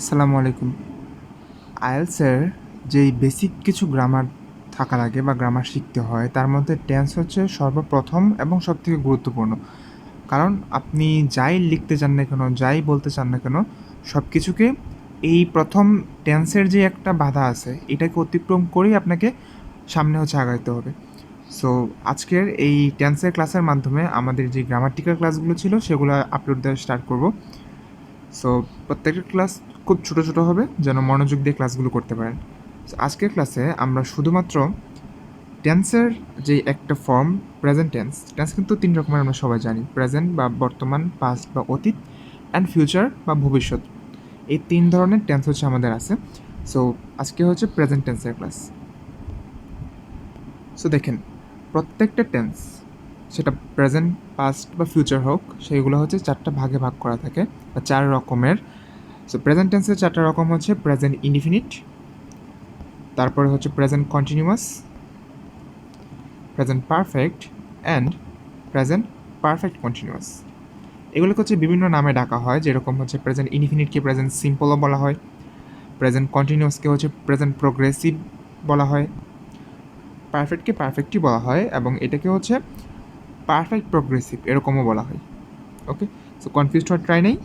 আসসালামু আলাইকুম। আইএলসের যেই বেসিক কিছু গ্রামার থাকা লাগে বা গ্রামার শিখতে হয়, তার মধ্যে টেন্স হচ্ছে সর্বপ্রথম এবং সবথেকে গুরুত্বপূর্ণ। কারণ আপনি যাই লিখতে চান না কেন, যাই বলতে চান না কেন সব কিছুকে এই প্রথম টেন্সের যে একটা বাধা আছে, এটাকে অতিক্রম করেই আপনাকে সামনে হচ্ছে আগাইতে হবে। সো আজকের এই টেন্সের ক্লাসের মাধ্যমে আমাদের যে গ্রামাটিক্যাল ক্লাসগুলো ছিল, সেগুলো আপলোড দেওয়া স্টার্ট করব। সো প্রত্যেকটা ক্লাস খুব ছোটো ছোটো হবে, যেন মনোযোগ দিয়ে ক্লাসগুলো করতে পারেন। আজকের ক্লাসে আমরা শুধুমাত্র টেন্সের যে একটা ফর্ম প্রেজেন্ট টেন্স টেন্স কিন্তু তিন রকমের আমরা সবাই জানি প্রেজেন্ট বা বর্তমান পাস্ট বা অতীত অ্যান্ড ফিউচার বা ভবিষ্যৎ। এই তিন ধরনের টেন্স হচ্ছে আমাদের আছে। সো আজকে হচ্ছে প্রেজেন্ট টেন্সের ক্লাস সো দেখেন, প্রত্যেকটা টেন্স সেটা প্রেজেন্ট পাস্ট বা ফিউচার হোক, সেইগুলো হচ্ছে চারটা ভাগে ভাগ করা থাকে, বা চার রকমের সো প্রেজেন্ট টেন্সের চারটা রকম হচ্ছে প্রেজেন্ট ইনডিফিনিট তারপরে হচ্ছে present continuous present perfect and present perfect continuous এগুলোকে হচ্ছে বিভিন্ন নামে ডাকা হয়, যেরকম হচ্ছে প্রেজেন্ট ইনডিফিনিটকে প্রেজেন্ট সিম্পলও বলা হয় প্রেজেন্ট কন্টিনিউয়াসকে হচ্ছে প্রেজেন্ট প্রোগ্রেসিভ বলা হয় পারফেক্টকে পারফেক্টই বলা হয়, এবং এটাকে হচ্ছে পারফেক্ট প্রোগ্রেসিভ এরকমও বলা হয় ওকে সো কনফিউজড হওয়ার ট্রাই নেই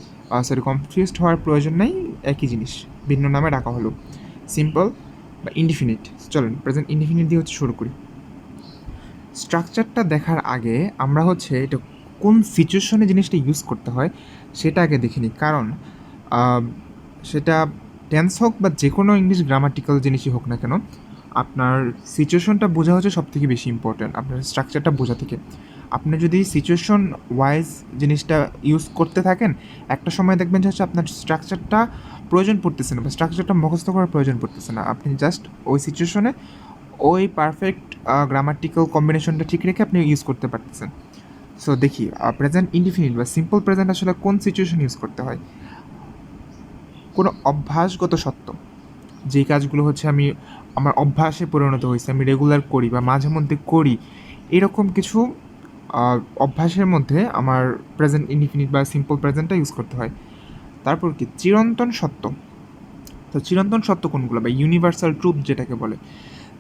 সরি কনফিউজড হওয়ার প্রয়োজন নেই, একই জিনিস, ভিন্ন নামে ডাকা হলো। সিম্পল বা ইনডিফিনিট চলেন প্রেজেন্ট ইনডিফিনিট দিয়ে হচ্ছে শুরু করি। স্ট্রাকচারটা দেখার আগে আমরা হচ্ছে এটা কোন সিচুয়েশনে জিনিসটা ইউজ করতে হয়, সেটা আগে দেখে নিই। কারণ সেটা টেন্স হোক বা যে কোনো ইংলিশ গ্রামাটিক্যাল জিনিসই হোক না কেন, আপনার সিচুয়েশনটা বোঝা হচ্ছে সব থেকে বেশি ইম্পর্ট্যান্ট আপনার স্ট্রাকচারটা বোঝা থেকে। আপনি যদি সিচুয়েশন ওয়াইজ জিনিসটা ইউজ করতে থাকেন, একটা সময় দেখবেন যে হচ্ছে আপনার স্ট্রাকচারটা প্রয়োজন পড়তেছে না বা স্ট্রাকচারটা মুখস্থ করার প্রয়োজন পড়তেছে না। আপনি জাস্ট ওই সিচুয়েশনে ওই পারফেক্ট গ্রামাটিক্যাল কম্বিনেশনটা ঠিক রেখে আপনি ইউজ করতে পারতেছেন। সো দেখি প্রেজেন্ট ইনডিফিনিট বা সিম্পল প্রেজেন্ট আসলে কোন সিচুয়েশন ইউজ করতে হয়? কোনো অভ্যাসগত সত্য? যেই কাজগুলো হচ্ছে আমি, আমার অভ্যাসে পরিণত হয়েছে, আমি রেগুলার করি বা মাঝে মধ্যে করি, এরকম কিছু অভ্যাসের মধ্যে আমার প্রেজেন্ট ইনডিফিনিট বা সিম্পল প্রেজেন্টটা ইউজ করতে হয়। তারপর কি? চিরন্তন সত্য। তো চিরন্তন সত্য কোনগুলো? বা ইউনিভার্সাল ট্রুথ যেটাকে বলে।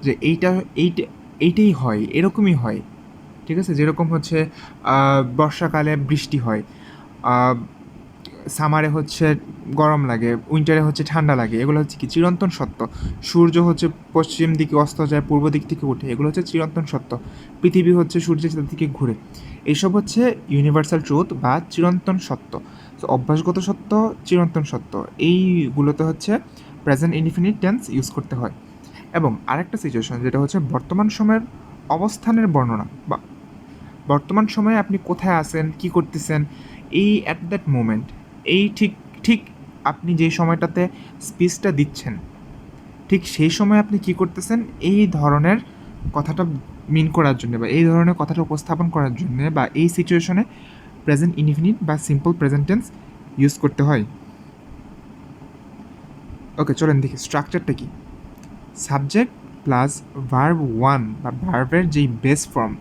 যে এইটা এইটা, এইটাই হয়, এরকমই হয়। ঠিক আছে? যেরকম হচ্ছে বর্ষাকালে বৃষ্টি হয়। সামারে হচ্ছে গরম লাগে, উইন্টারে হচ্ছে ঠান্ডা লাগে, এগুলো হচ্ছে কি চিরন্তন সত্য। সূর্য হচ্ছে পশ্চিম দিকে অস্ত যায়, পূর্ব দিক থেকে উঠে, এগুলো হচ্ছে চিরন্তন সত্য। পৃথিবী হচ্ছে সূর্যের দিকে ঘুরে। এইসব হচ্ছে ইউনিভার্সাল ট্রুথ বা চিরন্তন সত্য। তো অভ্যাসগত সত্য, চিরন্তন সত্য, এইগুলোতে হচ্ছে প্রেজেন্ট ইনডিফিনিট টেন্স ইউজ করতে হয়। এবং আরেকটা সিচুয়েশন যেটা হচ্ছে বর্তমান সময়ের অবস্থানের বর্ণনা বা বর্তমান সময়ে আপনি কোথায় আছেন, কি করতেছেন, এই অ্যাট দ্যাট মোমেন্ট এই ঠিক ঠিক আপনি যে সময়টাতে স্পিচটা দিচ্ছেন, ঠিক সেই সময় আপনি কি করতেছেন? এই ধরনের কথাটা মিন করার জন্য বা এই ধরনের কথাটা উপস্থাপন করার জন্য বা এই সিচুয়েশনে প্রেজেন্ট ইনফিনিট বা সিম্পল প্রেজেন্টেন্স ইউজ করতে হয়। ওকে চলেন দেখি স্ট্রাকচারটা কি? সাবজেক্ট প্লাস ভার্ব ওয়ান বা ভার্বের যেই বেস ফর্ম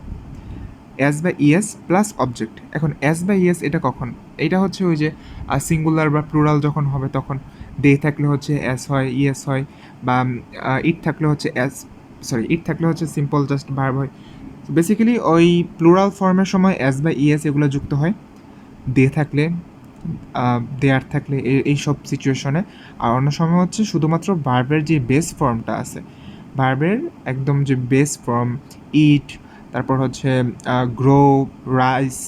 এস বা ইএস প্লাস অবজেক্ট এখন এস বা ইএস এটা কখন? এটা হচ্ছে ওই যে সিঙ্গুলার বা প্লুরাল যখন হবে তখন দে থাকলে হচ্ছে এস হয় ইএস হয়, বা ইট থাকলে হচ্ছে এস সরি ইট থাকলে হচ্ছে সিম্পল জাস্ট ভার্ব হয়। বেসিক্যালি ওই প্লুরাল ফর্মের সময় এস বা ইএস এগুলো যুক্ত হয়। দে থাকলে দেয়ার থাকলে এই- এইসব সিচুয়েশনে আর অন্য সময় হচ্ছে শুধুমাত্র ভার্বের যে বেস ফর্মটা আছে ভার্বের একদম যে বেস ফর্ম ইট তারপর হচ্ছে গ্রো, রাইস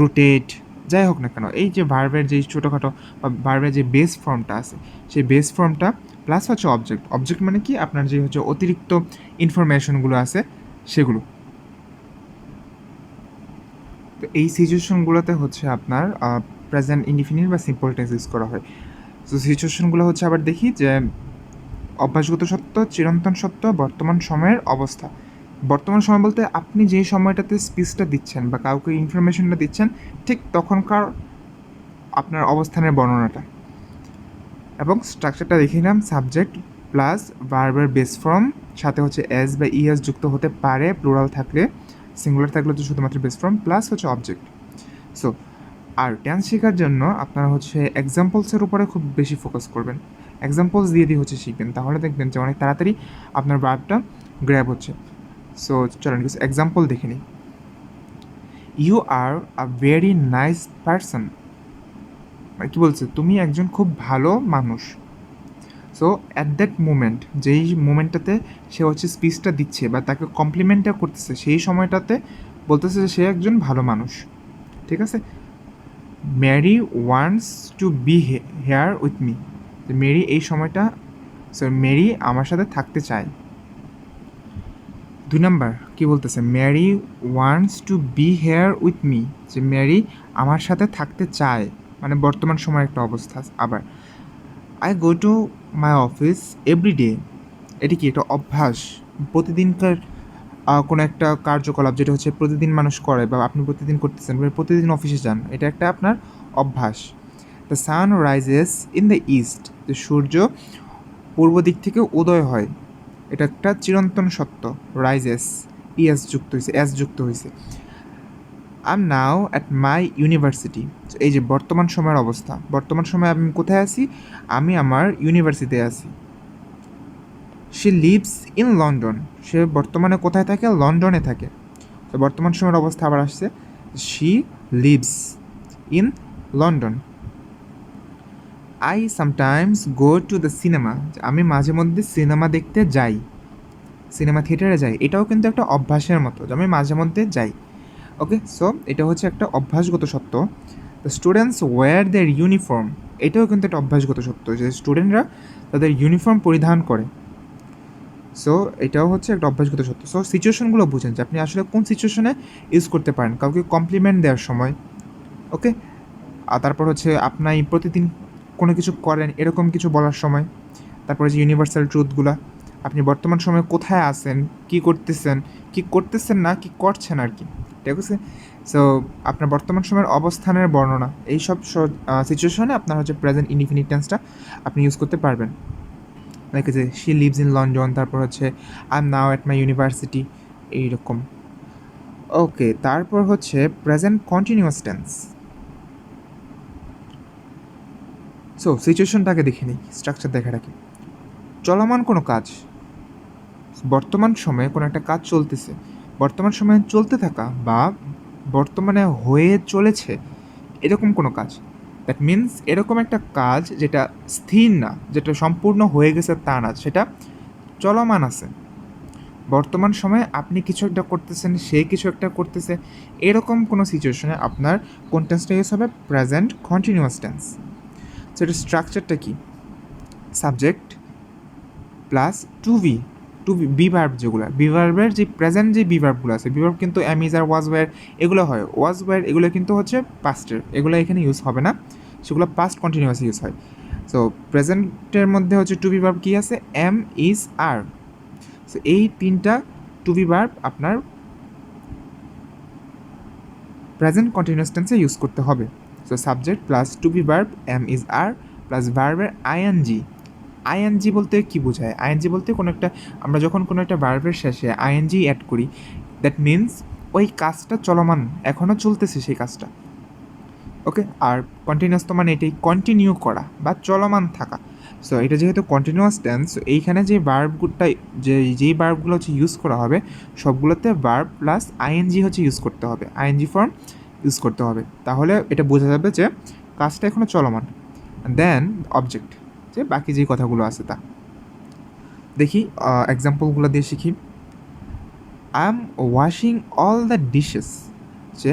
রুটেট, যাই হোক না কেন, এই যে ভার্বের যে ছোটোখাটো বা ভার্বের যে বেস ফর্মটা আছে, সেই বেস ফর্মটা প্লাস হচ্ছে অবজেক্ট অবজেক্ট মানে কি? আপনার যে হচ্ছে অতিরিক্ত ইনফরমেশনগুলো আছে, সেগুলো। তো এই সিচুয়েশনগুলোতে হচ্ছে আপনার প্রেজেন্ট ইনডিফিনিট বা সিম্পল টেন্স ইউজ করা হয়। তো সিচুয়েশনগুলো হচ্ছে আবার দেখি যে অভ্যাসগত সত্য, চিরন্তন সত্য, বর্তমান সময়ের অবস্থা। বর্তমান সময় বলতে আপনি যে সময়টাতে স্পিচটা দিচ্ছেন বা কাউকে ইনফরমেশনটা দিচ্ছেন, ঠিক তখনকার আপনার অবস্থানের বর্ণনাটা। এবং স্ট্রাকচারটা দেখে নিলাম সাবজেক্ট প্লাস ভার্বের বেস ফর্ম সাথে হচ্ছে এস বা ইএস যুক্ত হতে পারে প্লুরাল থাকলে সিঙ্গুলার থাকলে হচ্ছে শুধুমাত্র বেস ফর্ম প্লাস হচ্ছে অবজেক্ট সো আর টেন্স শেখার জন্য আপনারা হচ্ছে এক্সাম্পলসের উপরে খুব বেশি ফোকাস করবেন। এক্সাম্পলস দিয়ে দিয়ে হচ্ছে শিখবেন। তাহলে দেখবেন যে অনেক তাড়াতাড়ি আপনার ভার্বটা গ্র্যাব হচ্ছে। সো চলেন কিছু এক্সাম্পল দেখে নিই। You are a very nice person মানে কী বলছে? তুমি একজন খুব ভালো মানুষ। সো অ্যাট দ্যাট মোমেন্ট যেই মোমেন্টটাতে সে হচ্ছে স্পিচটা দিচ্ছে বা তাকে কমপ্লিমেন্টটা করতেছে, সেই সময়টাতে বলতেছে যে সে একজন ভালো মানুষ। ঠিক আছে? Mary wants to be here with me Mary এই সময়টা সো মেরি আমার সাথে থাকতে চায়। দুই নাম্বার, কি বলতেছে? Mary wants to be here with me. যে ম্যারি আমার সাথে থাকতে চায়। মানে বর্তমান সময়ের একটা অবস্থা আবার। I go to my office every day এটি কি একটা অভ্যাস? প্রতিদিনকার কোনো একটা কার্যকলাপ যেটা হচ্ছে প্রতিদিন মানুষ করে বা আপনি প্রতিদিন করতেছেন প্রতিদিন অফিসে যান, এটা একটা আপনার অভ্যাস। The sun rises in the east যে সূর্য পূর্ব দিক থেকে উদয় হয়। এটা একটা চিরন্তন সত্য। রাইজেস ইএস যুক্ত হয়েছে এস যুক্ত হয়েছে আম নাও অ্যাট মাই ইউনিভার্সিটি এই যে বর্তমান সময়ের অবস্থা। বর্তমান সময়ে আমি কোথায় আছি? আমি আমার ইউনিভার্সিটিতে আছি। সে লিভস ইন লন্ডন সে বর্তমানে কোথায় থাকে? লন্ডনে থাকে। তো বর্তমান সময়ের অবস্থা আবার আসছে। She lives in London I sometimes go to the cinema আমি মাঝে মধ্যে সিনেমা দেখতে যাই। সিনেমা থিয়েটারে যাই। এটাও কিন্তু একটা অভ্যাসের মতো যে আমি মাঝে মধ্যে যাই। ওকে সো এটা হচ্ছে একটা অভ্যাসগত সত্য। The students wear their uniform এটাও কিন্তু একটা অভ্যাসগত সত্য যে স্টুডেন্টরা তাদের ইউনিফর্ম পরিধান করে। সো এটাও হচ্ছে একটা অভ্যাসগত সত্য। সো সিচুয়েশনগুলো বুঝেন যে আপনি আসলে কোন সিচুয়েশনে ইউজ করতে পারেন। কাউকে কমপ্লিমেন্ট দেওয়ার সময়। ওকে আর তারপর হচ্ছে আপনার প্রতিদিন কোনো কিছু করেন, এরকম কিছু বলার সময়। তারপরে যে ইউনিভার্সাল ট্রুথগুলো আপনি বর্তমান সময়ে কোথায় আছেন, কি করতেছেন কি করতেছেন না, কি করছেন আর কি। ঠিক আছে? সো আপনার বর্তমান সময়ের অবস্থানের বর্ণনা, এইসব সিচুয়েশনে আপনার হচ্ছে প্রেজেন্ট ইনডিফিনিট টেন্সটা আপনি ইউজ করতে পারবেন। লাইক যে শি লিভস ইন লন্ডন তারপর হচ্ছে I am now at my university এইরকম। ওকে তারপর হচ্ছে প্রেজেন্ট কন্টিনিউয়াস টেন্স সো সিচুয়েশনটাকে দেখে নিই স্ট্রাকচার দেখে রাখি। চলমান কোনো কাজ, বর্তমান সময়ে কোনো একটা কাজ চলতেছে। বর্তমান সময়ে চলতে থাকা বা বর্তমানে হয়ে চলেছে এরকম কোনো কাজ। দ্যাট মিন্স এরকম একটা কাজ যেটা স্থির না, যেটা সম্পূর্ণ হয়ে গেছে তা না, সেটা চলমান আছে। বর্তমান সময়ে আপনি কিছু একটা করতেছেন, সে কিছু একটা করতেছে, এরকম কোনো সিচুয়েশনে আপনার কোন টেন্সটা ইউজ হবে? প্রেজেন্ট কন্টিনিউয়াস টেন্স সো এটার স্ট্রাকচারটা কি subject plus to V to be verb যেগুলো। বি ভার্বের যে প্রেজেন্ট যে বি ভার্বগুলো আছে বি ভার্ব কিন্তু অ্যামিজ আর ওয়াজ ওয়ার এগুলো হয়। ওয়াজ ওয়ার এগুলো কিন্তু হচ্ছে পাস্টের এগুলো এখানে ইউজ হবে না। সেগুলো পাস্ট কন্টিনিউয়াস ইউজ হয়। সো প্রেজেন্টের মধ্যে হচ্ছে টু বি ভার্ব কী আছে? এম ইজ আর সো এই তিনটা টু বি ভার্ব আপনার প্রেজেন্ট কন্টিনিউয়াস টেন্সে ইউজ করতে হবে। So subject plus to be verb am is are plus ভার্বের আইএনজি আইএনজি বলতে কি বোঝায়? আইএনজি বলতে কোনো একটা, আমরা যখন কোনো একটা ভার্বের শেষে আইএনজি অ্যাড করি দ্যাট মিন্স ওই কাজটা চলমান এখনও চলতেছে সেই কাজটা। ওকে আর কন্টিনিউয়াস তো মানে এটাই কন্টিনিউ করা বা চলমান থাকা। সো এটা যেহেতু কন্টিনিউয়াস টেন্স এইখানে যে ভার্বগুলোটা যে, যেই ভার্বগুলো হচ্ছে ইউজ করা হবে, সবগুলোতে ভার্ব প্লাস আইএনজি হচ্ছে ইউজ করতে হবে। আইএনজি ফর্ম ইউজ করতে হবে। তাহলে এটা বোঝা যাবে যে কাজটা এখনও চলমান। দেন অবজেক্ট যে বাকি যে কথাগুলো আছে তা। দেখি এক্সাম্পলগুলো দিয়ে শিখি। I am washing all the dishes যে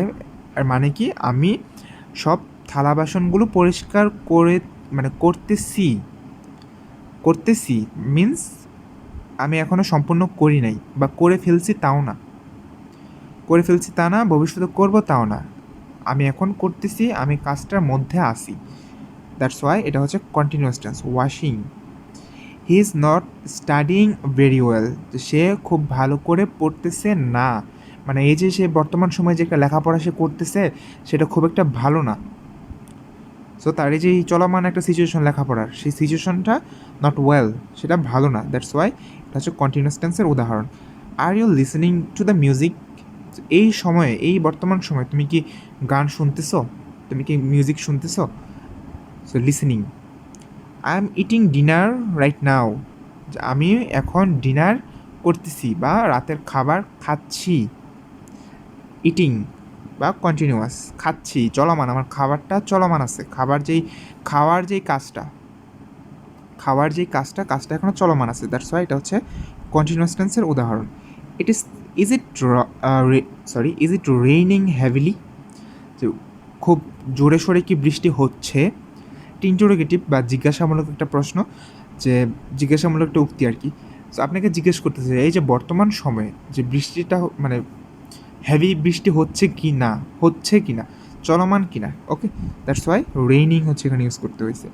মানে কি? আমি সব থালা বাসনগুলো পরিষ্কার করে মানে করতেছি। করতেছি মিন্স আমি এখনও সম্পূর্ণ করি নাই বা করে ফেলছি তাও না। করে ফেলছি তা না, ভবিষ্যতে করব তাও না। আমি এখন করতেছি, আমি কাজটার মধ্যে আসি দ্যাটস ওয়াই এটা হচ্ছে continuous tense washing he is not studying very well সে খুব ভালো করে পড়তেছে না। মানে এই যে সে বর্তমান সময়ে যে একটা লেখাপড়া সে করতেছে, সেটা খুব একটা ভালো না। সো তার এই যে চলমান একটা সিচুয়েশন লেখাপড়ার, সেই সিচুয়েশনটা নট ওয়েল সেটা ভালো না। দ্যাটস ওয়াই এটা হচ্ছে কন্টিনিউয়াস টেন্সের উদাহরণ। Are you listening to the music এই সময়ে, এই বর্তমান সময়ে তুমি কি গান শুনতেছো? তুমি কি music শুনতেছ? So listening I am eating dinner right now আমি এখন ডিনার করতেছি বা রাতের খাবার খাচ্ছি। ইটিং বা কন্টিনিউয়াস খাচ্ছি। চলমান, আমার খাবারটা চলমান আছে। খাবার যেই, খাওয়ার যেই কাজটা, খাওয়ার যেই কাজটা কাজটা এখনও চলমান আছে। দ্যাটস ওয়াই এটা হচ্ছে কন্টিনিউয়াস টেন্সের উদাহরণ। It is is it sorry is it raining heavily যে খুব জোরে সোরে কি বৃষ্টি হচ্ছে? ইন্টারোগেটিভ বা জিজ্ঞাসামূলক একটা প্রশ্ন, যে জিজ্ঞাসামূলক একটা উক্তি আর কি। তো আপনাকে জিজ্ঞেস করতেছে এই যে বর্তমান সময়ে যে বৃষ্টিটা মানে হেভি বৃষ্টি হচ্ছে কি না? হচ্ছে কি না? চলমান কি না? ওকে দ্যাটস ওয়াই রেইনিং হচ্ছে এখানে ইউজ করতে হয়েছে।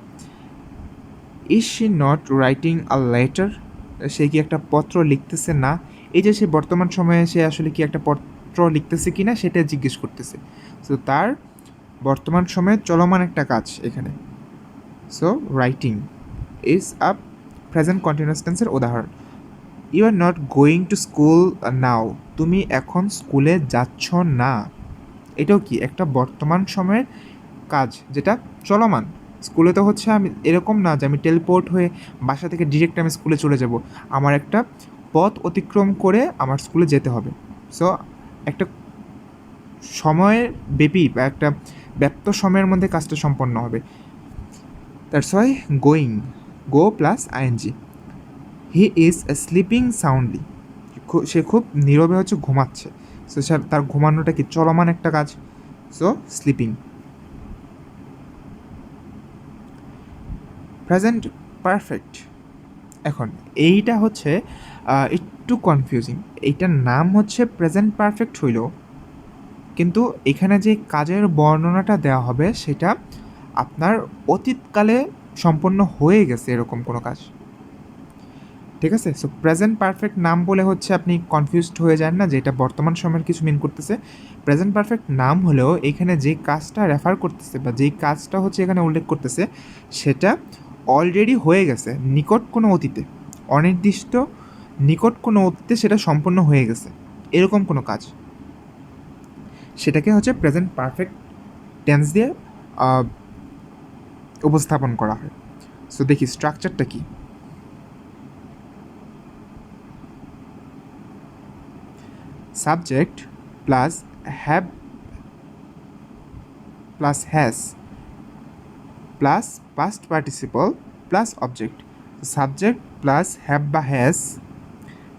Is she not writing a letter সে কি একটা পত্র লিখতেছে না? এই যে সে বর্তমান সময়ে সে আসলে কি একটা পত্র লিখতেছে কি না সেটা জিজ্ঞেস করতেছে। সো তার বর্তমান সময়ে চলমান একটা কাজ এখানে। So writing is a present continuous টেন্সের উদাহরণ। You are not going to school now তুমি এখন স্কুলে যাচ্ছ না। এটাও কি একটা বর্তমান সময়ের কাজ যেটা চলমান? স্কুলে তো হচ্ছে আমি এরকম না যে আমি টেলিপোর্ট হয়ে বাসা থেকে ডিরেক্ট আমি স্কুলে চলে যাব। আমার একটা পথ অতিক্রম করে আমার স্কুলে যেতে হবে। সো একটা সময়ের ব্যাপী বা একটা ব্যপ্ত সময়ের মধ্যে কাজটা সম্পন্ন হবে। That's why going go plus ING he is sleeping soundly সে খুব নীরবে হচ্ছে, ঘুমাচ্ছে। সো সে, তার ঘুমানোটা কি চলমান একটা কাজ? সো স্লিপিং প্রেজেন্ট পারফেক্ট এখন, এইটা হচ্ছে একটু কনফিউজিং এইটার নাম হচ্ছে প্রেজেন্ট পারফেক্ট হইল। কিন্তু এখানে যে কাজের বর্ণনাটা দেওয়া হবে, সেটা আপনার অতীতকালে সম্পন্ন হয়ে গেছে এরকম কোনো কাজ। ঠিক আছে? সো প্রেজেন্ট পারফেক্ট নাম বলে হচ্ছে আপনি কনফিউজড হয়ে যান না যে এটা বর্তমান সময়ের কিছু মিন করতেছে। প্রেজেন্ট পারফেক্ট নাম হলেও এখানে যে কাজটা রেফার করতেছে বা যেই কাজটা হচ্ছে এখানে উল্লেখ করতেছে, সেটা অলরেডি হয়ে গেছে, নিকট কোনো অতীতে। অনির্দিষ্ট নিকট কোনো অতীতে সেটা সম্পন্ন হয়ে গেছে। এরকম কোনো কাজ। সেটাকে হচ্ছে প্রেজেন্ট পারফেক্ট টেন্স দিয়ে উপস্থাপন করা হয়। সো দেখি স্ট্রাকচারটা কি? Subject plus have plus has plus past participle plus object subject plus have বা হ্যাজ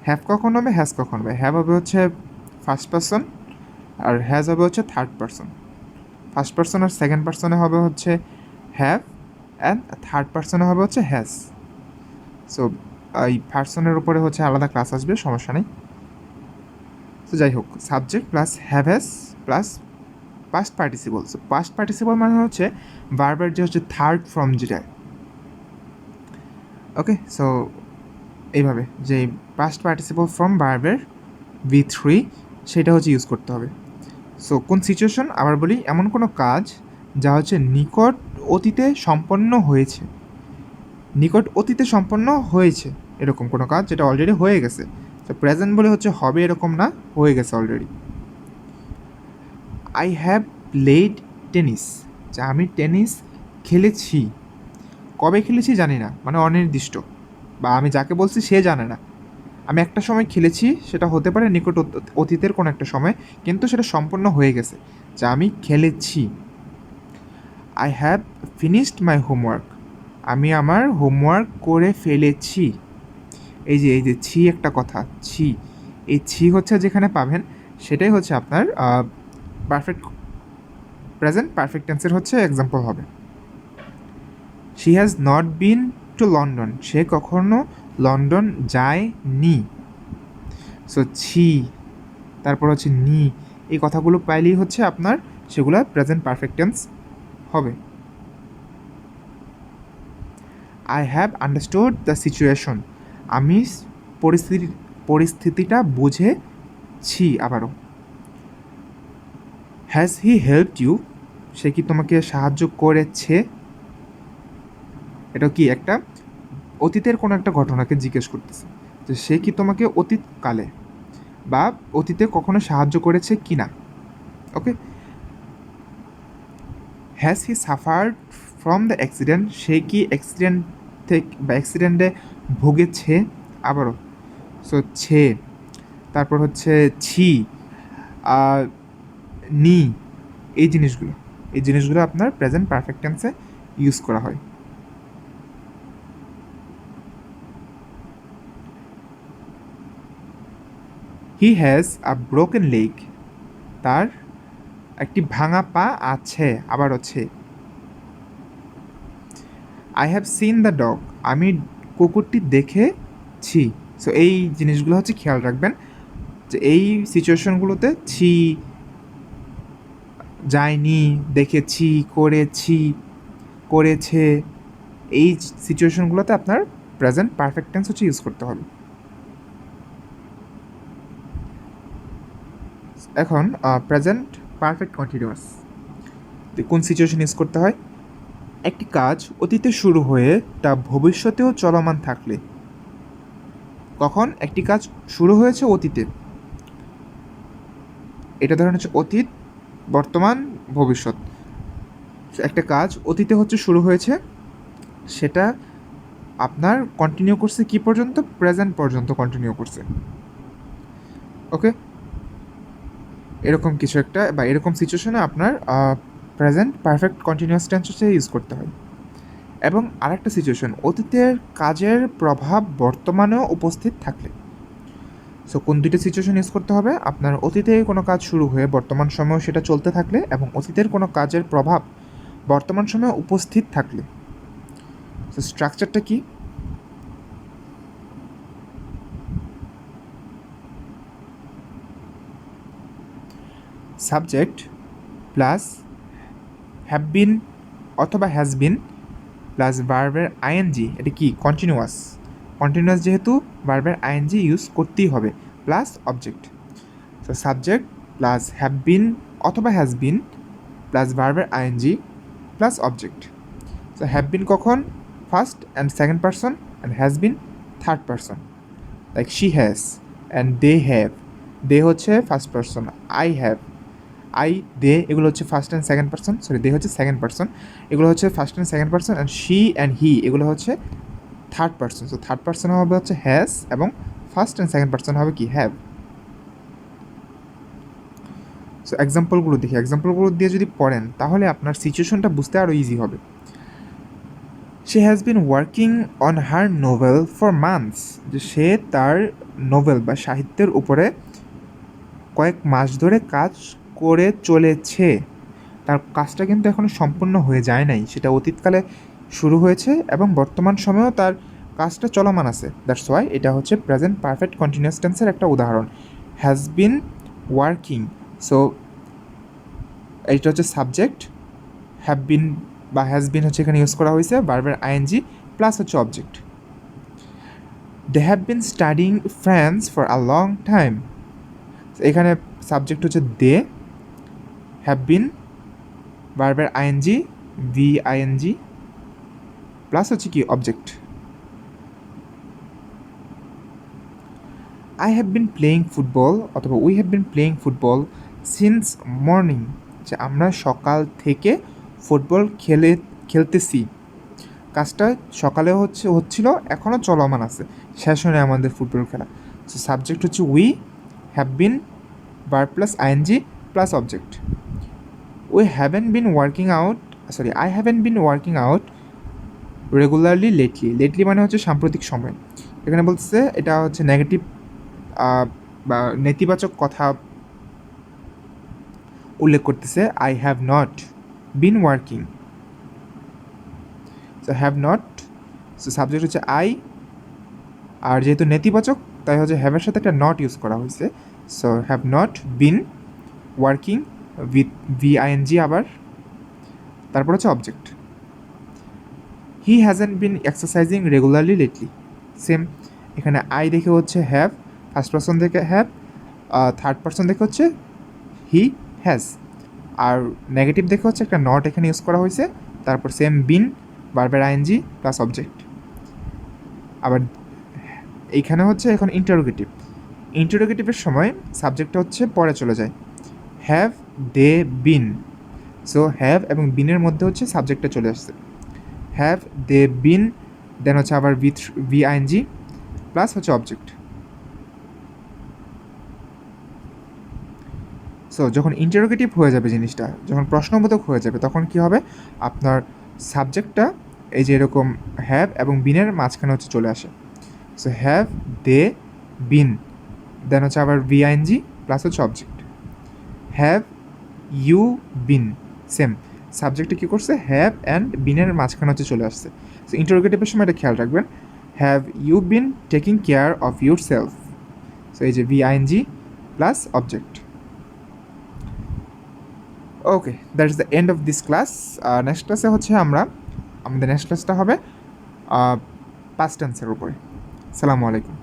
হ্যাভ কখন হবে? হ্যাজ কখন হবে? হ্যাভ হবে হচ্ছে ফার্স্ট পার্সন আর হ্যাজ হবে হচ্ছে থার্ড পার্সন ফার্স্ট পার্সন আর সেকেন্ড পার্সনে হবে হচ্ছে হ্যাভ অ্যান্ড থার্ড পার্সনে হবে হচ্ছে হ্যাজ সো এই পার্সনের উপরে হচ্ছে আলাদা ক্লাস আসবে, সমস্যা নেই। তো যাই হোক subject plus have has plus past participle so past participle মানে হচ্ছে বারবার যে হচ্ছে থার্ড ফর্ম যেটা। ওকে সো এইভাবে যে পাস্ট পার্টিসিপল ফ্রম বারবার ভি থ্রি সেটা হচ্ছে ইউজ করতে হবে। সো কোন সিচুয়েশন আবার বলি, এমন কোনো কাজ যা হচ্ছে নিকট অতীতে সম্পন্ন হয়েছে। নিকট অতীতে সম্পন্ন হয়েছে, এরকম কোনো কাজ যেটা অলরেডি হয়ে গেছে। তো প্রেজেন্ট বলে হচ্ছে হবে এরকম না, হয়ে গেছে already I have played tennis যা আমি টেনিস খেলেছি। কবে খেলেছি জানি না মানে অনির্দিষ্ট। বা আমি যাকে বলছি সে জানে না। আমি একটা সময় খেলেছি, সেটা হতে পারে নিকট অতীতের কোনো একটা সময়, কিন্তু সেটা সম্পূর্ণ হয়ে গেছে, যা আমি খেলেছি। I have finished my homework আমি আমার হোমওয়ার্ক করে ফেলেছি। এই যে এই যে, ছি একটা কথা, ছি। এই ছি হচ্ছে যেখানে পাবেন, সেটাই হচ্ছে আপনার পারফেক্ট প্রেজেন্ট পারফেক্ট টেন্সের হচ্ছে এক্সাম্পল হবে। She has not been to London সে কখনো লন্ডন যায়নি। সো ছি তারপর হচ্ছে নি। এই কথাগুলো পাইলেই হচ্ছে আপনার সেগুলো প্রেজেন্ট পারফেক্ট টেন্স হবে। I have understood the situation আমি পরিস্থিতি, পরিস্থিতিটা বুঝেছি আবারও। হ্যাজ হি হেল্প ইউ সে কি তোমাকে সাহায্য করেছে? এটা কি একটা অতীতের কোনো একটা ঘটনাকে জিজ্ঞেস করতেছে যে সে কি তোমাকে অতীতকালে বা অতীতে কখনো সাহায্য করেছে কি না okay has he suffered from the accident সে কি অ্যাক্সিডেন্ট থেকে বা অ্যাক্সিডেন্টে ভুগেছে? আবারও। সো ছে। তারপর হচ্ছে ছি। নি এই জিনিসগুলো। এই জিনিসগুলো আপনার প্রেজেন্ট পারফেক্ট টেন্সে ইউজ করা হয়। He has a broken leg তার একটি ভাঙা পা আছে, আবার আছে। I have seen the dog আমি কুকুরটি দেখেছি। সো এই জিনিসগুলো হচ্ছে খেয়াল রাখবেন যে এই সিচুয়েশনগুলোতে ছি যায়নি, দেখেছি, করেছি, করেছে। এই সিচুয়েশনগুলোতে আপনার প্রেজেন্ট পারফেক্ট টেন্স হচ্ছে ইউজ করতে হবে। এখন প্রেজেন্ট পারফেক্ট কন্টিনিউয়াস কোন সিচুয়েশন ইউজ করতে হয়? একটি কাজ অতীতে শুরু হয়ে তা ভবিষ্যতেও চলমান থাকলে। কখন একটি কাজ শুরু হয়েছে অতীতে? এটা ধরেন হচ্ছে অতীত বর্তমান, ভবিষ্যৎ। একটা কাজ অতীতে হচ্ছে শুরু হয়েছে, সেটা আপনার কন্টিনিউ করছে কি পর্যন্ত? প্রেজেন্ট পর্যন্ত কন্টিনিউ করছে। ওকে? এরকম কিছু একটা বা এরকম সিচুয়েশনে আপনার প্রেজেন্ট পারফেক্ট কন্টিনিউয়াস টেন্স হচ্ছে ইউজ করতে হয়। এবং আরেকটা সিচুয়েশন অতীতের কাজের প্রভাব বর্তমানেও উপস্থিত থাকলে। সো কোন দুইটা সিচুয়েশন ইউজ করতে হবে? আপনার অতীতে কোনো কাজ শুরু হয়ে বর্তমান সময়েও সেটা চলতে থাকলে এবং অতীতের কোনো কাজের প্রভাব বর্তমান সময়ে উপস্থিত থাকলে। সো স্ট্রাকচারটা কি? সাবজেক্ট প্লাস হ্যাভ বিন অথবা হ্যাজ বিন প্লাস ভার্বের আইএনজি এটা কি? কন্টিনিউয়াস কন্টিনিউয়াস যেহেতু বারবার আইএনজি ইউজ করতেই হবে plus object so subject plus have been অথবা হ্যাজ বিন প্লাস ভার্বের ING plus object so have been কখন? First and second person and has been third person like she has and they have they হচ্ছে first person I have I they এগুলো হচ্ছে first and second person sorry they হচ্ছে second person এগুলো হচ্ছে first and second person and she and he এগুলো হচ্ছে third person so third person হবে হচ্ছে হ্যাজ এবং ফার্স্ট অ্যান্ড সেকেন্ড পারসন হবে কি? হ্যাভ সো এক্সাম্পলগুলো দেখি। এক্সাম্পলগুলো দিয়ে যদি পড়েন, তাহলে আপনার সিচুয়েশনটা বুঝতে আরও ইজি হবে। She has been working on her novel for months যে সে তার নোভেল বা সাহিত্যের উপরে কয়েক মাস ধরে কাজ করে চলেছে। তার কাজটা কিন্তু এখনও সম্পূর্ণ হয়ে যায় নাই। সেটা অতীতকালে শুরু হয়েছে এবং বর্তমান সময়েও তার কাজটা চলমান আছে। দ্যাটস ওয়াই এটা হচ্ছে প্রেজেন্ট পারফেক্ট কন্টিনিউয়াস টেন্সের একটা উদাহরণ। হ্যাজ বিন ওয়ার্কিং সো এইটা হচ্ছে সাবজেক্ট হ্যাভ বিন বা হ্যাজ বিন হচ্ছে এখানে ইউজ করা হয়েছে বারবার আইএনজি প্লাস হচ্ছে object they have been studying France for a long time এখানে সাবজেক্ট হচ্ছে দে হ্যাভ বিন বারবার আইএনজি ভি আইএনজি প্লাস হচ্ছে কি object I have been playing football অথবা we have been playing football since morning যে আমরা সকাল থেকে ফুটবল খেলে, খেলতেছি। কাজটা সকালে হচ্ছে, হচ্ছিল এখনও চলমান আছে। শেষ হয় আমাদের ফুটবল খেলা। সো সাবজেক্ট হচ্ছে we have been bar plus ING plus object we haven't been working out sorry I haven't been working out regularly lately lately মানে হচ্ছে সাম্প্রতিক সময়। এখানে বলতেছে এটা হচ্ছে নেগেটিভ বা নেতিবাচক কথা উল্লেখ করতেছে I have not been working so have not so subject হচ্ছে আই আর যেহেতু নেতিবাচক, তাই হচ্ছে হ্যাভের সাথে একটা নট ইউজ করা হয়েছে। So have not been working with V ING আবার, তারপর হচ্ছে object he hasn't been exercising regularly lately same এখানে আই দেখে হচ্ছে হ্যাভ ফার্স্ট পার্সন দেখে হ্যাভ থার্ড পার্সন দেখে হচ্ছে হি হ্যাজ আর নেগেটিভ দেখে হচ্ছে একটা নট এখানে ইউজ করা হয়েছে। তারপর সেম বিন বারবার আইএনজি প্লাস অবজেক্ট আবার এইখানে হচ্ছে এখন ইন্টারোগেটিভ ইন্টারোগেটিভের সময় সাবজেক্টটা হচ্ছে পরে চলে যায়। Have they been so have এবং বিনের মধ্যে হচ্ছে সাবজেক্টটা চলে আসছে। হ্যাভ দে বিন দেন হচ্ছে আবার উইথ ভি আইএনজি প্লাস হচ্ছে অবজেক্ট সো যখন ইন্টারোগেটিভ হয়ে যাবে জিনিসটা, যখন প্রশ্নবোধক হয়ে যাবে, তখন কি হবে? আপনার সাবজেক্টটা এই যে এরকম হ্যাভ এবং বিনের মাঝখানে হচ্ছে চলে আসে। So have they bin then হচ্ছে আবার ভিআইএনজি প্লাস হচ্ছে object have you been same সাবজেক্টে কী করছে? হ্যাভ অ্যান্ড বিনের মাঝখানে হচ্ছে চলে আসছে। সো ইন্টারোগেটিভের সময় এটা খেয়াল রাখবেন। Have you been taking care of yourself so এই যে V ING plus object okay that is the end of this class next ক্লাসে হচ্ছে আমরা, আমাদের নেক্সট ক্লাসটা হবে পাস্ট টেন্সের উপরে। সালামু আলাইকুম